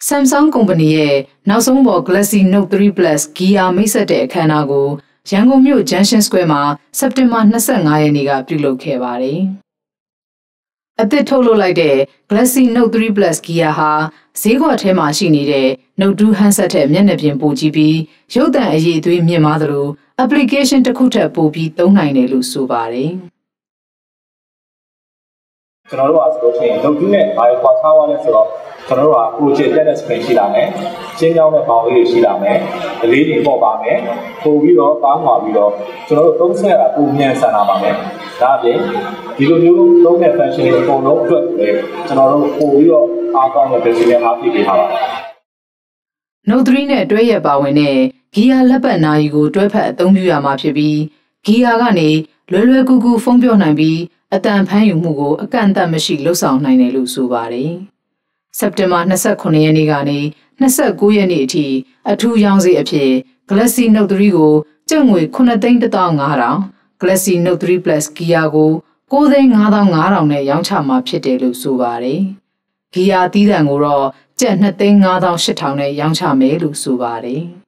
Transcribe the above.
Samsung ကုမ္ပဏီရဲ့နောက်ဆုံးပေါ် Galaxy Note 3 Plus Gear မိတ်ဆက်တဲ့အခမ်းအနားကိုရန်ကုန်မြို့ Junction Square မှာစက်တင်ဘာ25ရက်နေ့ကပြုလုပ်ခဲ့ပါတယ်။အသစ်ထုတ်လုပ်လိုက်တဲ့ Galaxy Note 3 Plus Gear ဟာဈေးကွက်ထဲမှာရှိနေတဲ့ Note 2 handset ထက်မျက်နှာပြင်ပိုကြီးပြီးရုပ်သံအရေးအသွေးမြင့်မားသလို application တစ်ခုထက်ပိုပြီးသုံးနိုင်တယ်လို့ဆိုပါတယ်။ကျွန်တော်တို့ကဆိုလို့ရှိရင် Note 2နဲ့ဘာကိုကွာခြားသွားလဲဆိုတော့ ကျွန်တော်တို့ကကိုချစ်တက်တဲ့ screen ရှိလာမယ်။ချင်းကြောင်းတဲ့ဘောင်လေးတွေရှိလာမယ်။အလေးတွေပေါ့ပါမယ်။ပို့ပြီးတော့ပါမှာပြီးတော့ကျွန်တော်တို့သုံးဆက်ကပုံမြန်ဆန်လာပါမယ်။ဒါအပြင်ဒီလိုမျိုးသုံးတဲ့ function တွေအကုန်လုံးအတွက်လည်းကျွန်တော်တို့ပို့ပြီးတော့အားကောင်းတဲ့ battery နဲ့အားဖြည့်ပေးထားပါတယ်။ Note 3နဲ့တွဲရပါဝင်တဲ့ Gear လက်ပတ်နာရီကိုတွဲဖက်အသုံးပြုရမှာဖြစ်ပြီး Gear ကနေလွယ်လွယ်ကူကူဖုံးပြောနိုင်ပြီးအတန်ဖမ်းယူမှုကိုအကန့်အသတ်မရှိလှုပ်ဆောင်နိုင်တယ်လို့ဆိုပါတယ်။ စက်တင်ဘာ29ရက်နေ့ကနေ29ရက်နေ့အထိအထူးရောင်းစည်းအဖြစ် Galaxy Note 3ကိုကျပ်ငွေ9,500 Galaxy Note 3 Plus Gear ကို9,500နဲ့ရောင်းချမှာဖြစ်တယ်လို့ဆိုပါတယ်။ Gear တီးတံကိုတော့ကျပ်2,500,800နဲ့ရောင်းချမယ်လို့ဆိုပါတယ်။